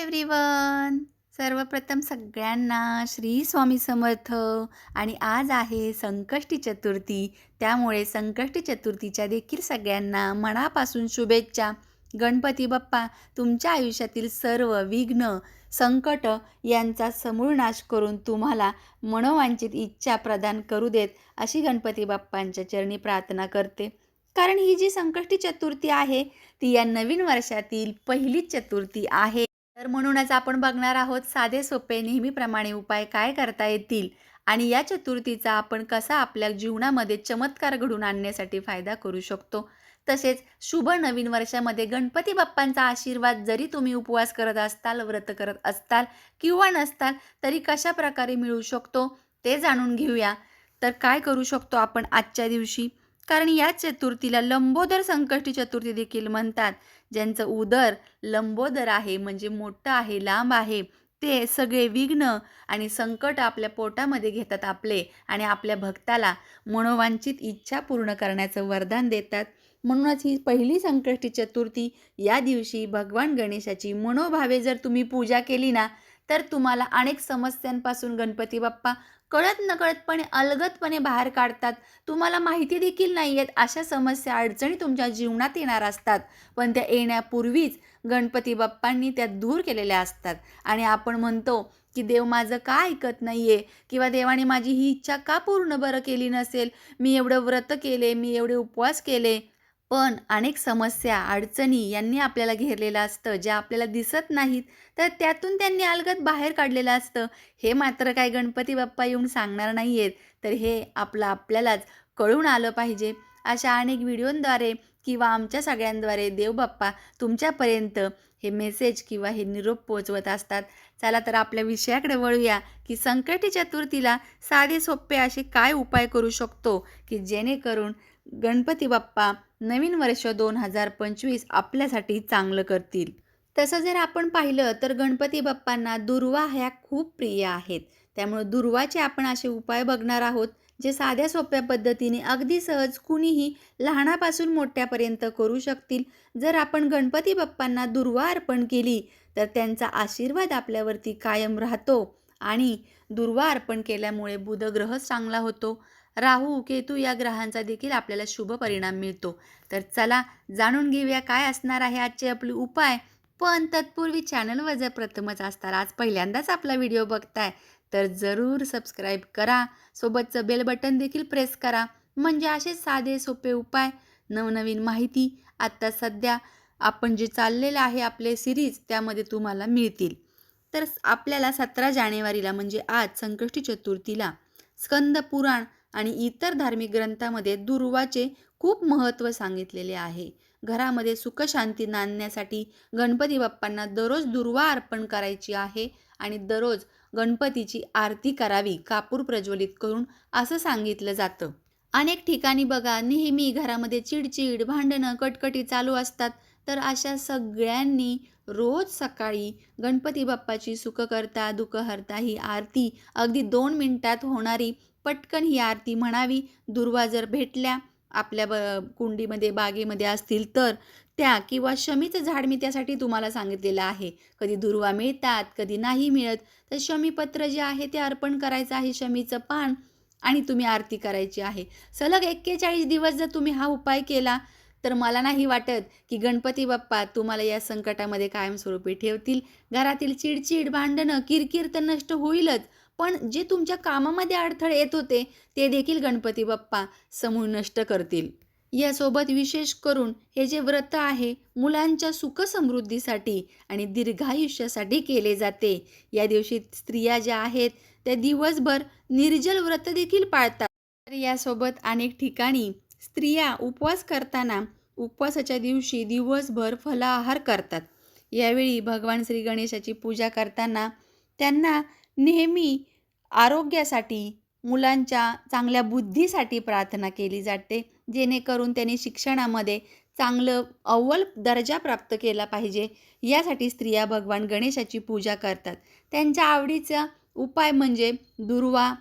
Everyone सर्वप्रथम सगळ्यांना श्री स्वामी समर्थ. आणि आज आहे संकष्टी चतुर्थी. त्यामुळे संकष्टी चतुर्थीच्या देखील सगळ्यांना मनापासून शुभेच्छा. गणपती बाप्पा तुमच्या आयुष्यातील सर्व विघ्न संकट यांचा समूळ नाश करून तुम्हाला मनोवांछित इच्छा प्रदान करू देत अशी गणपती बाप्पांच्या चरणी प्रार्थना करते. कारण ही जी संकष्टी चतुर्थी आहे ती या नवीन वर्षातील पहिलीच चतुर्थी आहे. तर म्हणूनच आपण बघणार आहोत साधे सोपे नेहमीप्रमाणे उपाय काय करता येतील आणि या चतुर्थीचा आपण कसा आपल्या जीवनामध्ये चमत्कार घडून आणण्यासाठी फायदा करू शकतो. तसेच शुभ नवीन वर्षामध्ये गणपती बाप्पांचा आशीर्वाद जरी तुम्ही उपवास करत असताल व्रत करत असताल किंवा नसताल तरी कशा प्रकारे मिळू शकतो ते जाणून घेऊया. तर काय करू शकतो आपण आजच्या दिवशी? कारण या चतुर्थीला लंबोदर संकष्टी चतुर्थी देखील म्हणतात. ज्यांचं उदर लंबोदर आहे म्हणजे मोठं आहे लांब आहे ते सगळे विघ्न आणि संकट आपल्या पोटामध्ये घेतात आपले आणि आपल्या भक्ताला मनोवांछित इच्छा पूर्ण करण्याचं वरदान देतात. म्हणूनच ही पहिली संकष्टी चतुर्थी या दिवशी भगवान गणेशाची मनोभावे जर तुम्ही पूजा केली ना तर तुम्हाला अनेक समस्यांपासून गणपती बाप्पा कळत नकळतपणे अलगतपणे बाहेर काढतात. तुम्हाला माहिती देखील नाही आहेत अशा समस्या अडचणी तुमच्या जीवनात येणार असतात. पण त्या येण्यापूर्वीच गणपती बाप्पांनी त्या दूर केलेल्या असतात. आणि आपण म्हणतो की देव माझं का ऐकत नाही आहे किंवा देवाने माझी ही इच्छा का पूर्ण बरं केली नसेल? मी एवढं व्रत केले मी एवढे उपवास केले पण अनेक समस्या अडचणी यांनी आपल्याला घेरलेलं असतं ज्या आपल्याला दिसत नाहीत तर त्यातून त्यांनी अलगद बाहेर काढलेलं असतं. हे मात्र काय गणपती बाप्पा येऊन सांगणार नाही आहेत तर हे आपलं आपल्यालाच कळून आलं पाहिजे. अशा अनेक व्हिडिओंद्वारे किंवा आमच्या सगळ्यांद्वारे देवबाप्पा तुमच्यापर्यंत हे मेसेज किंवा हे निरोप पोचवत असतात. चला तर आपल्या विषयाकडे वळूया की संकटी चतुर्थीला साधे सोपे असे काय उपाय करू शकतो की जेणेकरून गणपती बाप्पा नवीन वर्ष दोन हजार पंचवीस आपल्यासाठी चांगलं करतील? तसं जर आपण पाहिलं तर गणपती बाप्पांना दुर्वा ह्या खूप प्रिय आहेत. त्यामुळे दुर्वाचे आपण असे उपाय बघणार आहोत. जे साध्या सोप्या पद्धतीने अगदी सहज कुणीही लहानापासून मोठ्यापर्यंत करू शकतील. जर आपण गणपती बाप्पांना दुर्वा अर्पण केली तर त्यांचा आशीर्वाद आपल्यावरती कायम राहतो आणि दुर्वा अर्पण केल्यामुळे बुधग्रह चांगला होतो. राहू केतू या ग्रहांचा देखील आपल्याला शुभ परिणाम मिळतो. तर चला जाणून घेऊया काय असणार आहे आजचे आपले उपाय. पण तत्पूर्वी चॅनलवर जर प्रथमच असतात आज पहिल्यांदाच आपला व्हिडिओ बघताय तर जरूर सबस्क्राईब करा. सोबतचं बेल बटन देखील प्रेस करा. म्हणजे असे साधे सोपे उपाय नवनवीन माहिती आत्ता सध्या आपण जे चाललेलं आहे आपले सिरीज त्यामध्ये तुम्हाला मिळतील. तर आपल्याला सतरा जानेवारीला म्हणजे आज संकष्टी चतुर्थीला स्कंद पुराण आणि इतर धार्मिक ग्रंथामध्ये दुर्वाचे खूप महत्त्व सांगितलेले आहे. घरामध्ये सुखशांती नांदण्यासाठी गणपती बाप्पांना दररोज दुर्वा अर्पण करायची आहे. आणि दररोज गणपतीची आरती करावी कापूर प्रज्वलित करून असं सांगितलं जातं. अनेक ठिकाणी बघा नेहमी घरामध्ये चिडचिड भांडणं कटकटी चालू असतात. तर अशा सगळ्यांनी रोज सकाळी गणपती बाप्पाची सुखकर्ता दुःखहर्ता ही आरती अगदी दोन मिनिटात होणारी पटकन ही आरती म्हणावी. दुर्वा जर भेटल्या आपल्या ब कुंडीमध्ये बागेमध्ये असतील तर त्या किंवा शमीचं झाड मी त्यासाठी तुम्हाला सांगितलेलं आहे. कधी दुर्वा मिळतात कधी नाही मिळत. तर शमीपत्र जे आहे ते अर्पण करायचं आहे शमीचं पान आणि तुम्ही आरती करायची आहे. सलग एक्केचाळीस दिवस जर तुम्ही हा उपाय केला तर मला नाही वाटत की गणपती बाप्पा तुम्हाला या संकटामध्ये कायमस्वरूपी ठेवतील. घरातील चिडचिड भांडणं किरकिर तर नष्ट होईलच. पण जे तुमच्या कामामध्ये अडथळे येत होते ते देखील गणपती बाप्पा समूळ नष्ट करतील. यासोबत विशेष करून हे जे व्रत आहे मुलांच्या सुखसमृद्धीसाठी आणि दीर्घायुष्यासाठी केले जाते. या दिवशी स्त्रिया ज्या आहेत त्या दिवसभर निर्जल व्रत देखील पाळतात. तर यासोबत अनेक ठिकाणी स्त्रिया उपवास करताना उपवासाच्या दिवशी दिवसभर फलाहार करतात. यावेळी भगवान श्री गणेशाची पूजा करताना त्यांना नेहमी आरोग्यासाठी मुलांच्या चांगल्या बुद्धीसाठी प्रार्थना केली जाते. जेणेकरून त्यांनी शिक्षणामध्ये चांगलं अव्वल दर्जा प्राप्त केला पाहिजे. यासाठी स्त्रिया भगवान गणेशाची पूजा करतात. त्यांच्या आवडीचा उपाय म्हणजे दुर्वा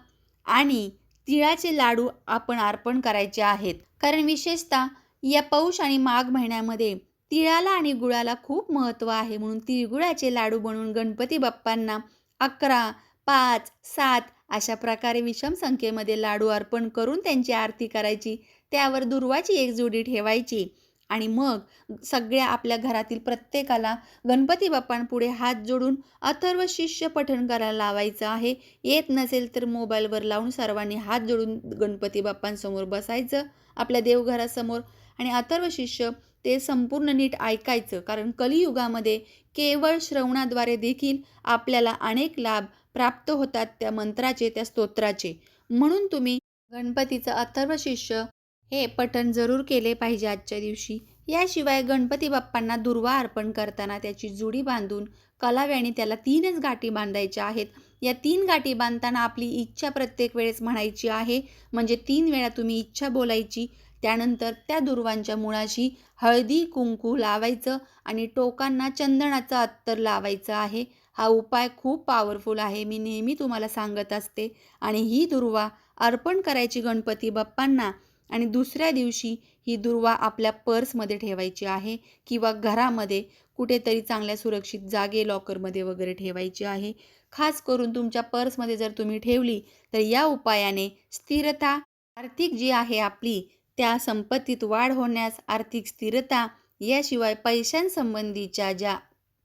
आणि तिळाचे लाडू आपण अर्पण करायचे आहेत. कारण विशेषतः या पौष आणि माघ महिन्यामध्ये तिळाला आणि गुळाला खूप महत्त्व आहे. म्हणून तिळगुळाचे लाडू बनवून गणपती बाप्पांना अकरा पाच सात अशा प्रकारे विषम संख्येमध्ये लाडू अर्पण करून त्यांची आरती करायची त्यावर दुर्वाची एक जोडी ठेवायची आणि मग सगळ्या आपल्या घरातील प्रत्येकाला गणपती बाप्पांपुढे हात जोडून अथर्व शिष्य पठण करायला लावायचं आहे. येत नसेल तर मोबाईलवर लावून सर्वांनी हात जोडून गणपती बाप्पांसमोर बसायचं आपल्या देवघरासमोर. आणि अथर्व शिष्य ते संपूर्ण नीट ऐकायचं कारण कलियुगामध्ये केवळ श्रवणाद्वारे देखील आपल्याला अनेक लाभ प्राप्त होतात त्या मंत्राचे त्या स्तोत्राचे. म्हणून तुम्ही गणपतीचं अथर्व शिष्य हे पठण जरूर केले पाहिजे आजच्या दिवशी. याशिवाय गणपती बाप्पांना दुर्वा अर्पण करताना त्याची जुडी बांधून कलाव्याने त्याला तीनच गाठी बांधायच्या आहेत. या तीन गाठी बांधताना आपली इच्छा प्रत्येक वेळेस म्हणायची आहे. म्हणजे तीन वेळा तुम्ही इच्छा बोलायची त्यानंतर त्या दुर्वांच्या मुळाशी हळदी कुंकू लावायचं आणि टोकांना चंदनाचं अत्तर लावायचं आहे. हा उपाय खूप पॉवरफुल आहे. मी नेहमी तुम्हाला सांगत असते. आणि ही दुर्वा अर्पण करायची गणपती बाप्पांना आणि दुसऱ्या दिवशी ही दुर्वा आपल्या पर्समध्ये ठेवायची आहे किंवा घरामध्ये कुठेतरी चांगल्या सुरक्षित जागे लॉकरमध्ये वगैरे ठेवायची आहे. खास करून तुमच्या पर्समध्ये जर तुम्ही ठेवली तर या उपायाने स्थिरता आर्थिक जी आहे आपली त्या संपत्तीत वाढ होण्यास आर्थिक स्थिरता याशिवाय पैशांसंबंधीच्या ज्या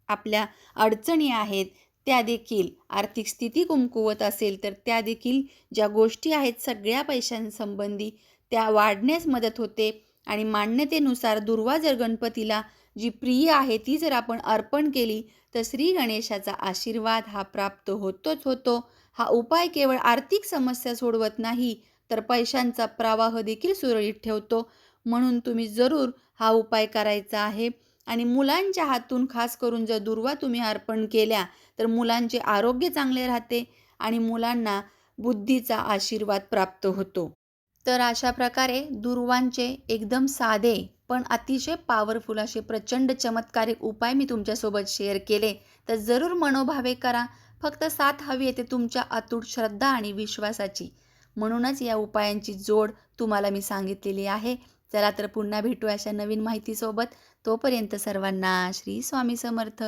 आपल्या अडचणी आहेत त्या देखील. आर्थिक स्थिती कुमकुवत असेल तर त्या देखील ज्या गोष्टी आहेत सगळ्या पैशांसंबंधी त्या वाढण्यास मदत होते. आणि मान्यतेनुसार दुर्वा जर गणपतीला जी प्रिय आहे ती जर आपण अर्पण केली तर श्री गणेशाचा आशीर्वाद हा प्राप्त होतोच होतो. हा उपाय केवळ आर्थिक समस्या सोडवत नाही तर पैशांचा प्रवाह देखील सुरळीत ठेवतो. म्हणून तुम्ही जरूर हा उपाय करायचा आहे. आणि मुलांच्या हातून खास करून जर दुर्वा तुम्ही अर्पण केल्या तर मुलांचे आरोग्य चांगले राहते आणि मुलांना बुद्धीचा आशीर्वाद प्राप्त होतो. तर अशा प्रकारे दुर्वांचे एकदम साधे पण अतिशय पॉवरफुल असे प्रचंड चमत्कारिक उपाय मी तुमच्यासोबत शेअर केले. तर जरूर मनोभावे करा. फक्त साथ हवी येते तुमच्या अतूट श्रद्धा आणि विश्वासाची. म्हणूनच या उपायांची जोड तुम्हाला मी सांगितलेली आहे. चला तर पुन्हा भेटू अशा नवीन माहितीसोबत. तोपर्यंत सर्वांना श्री स्वामी समर्थ.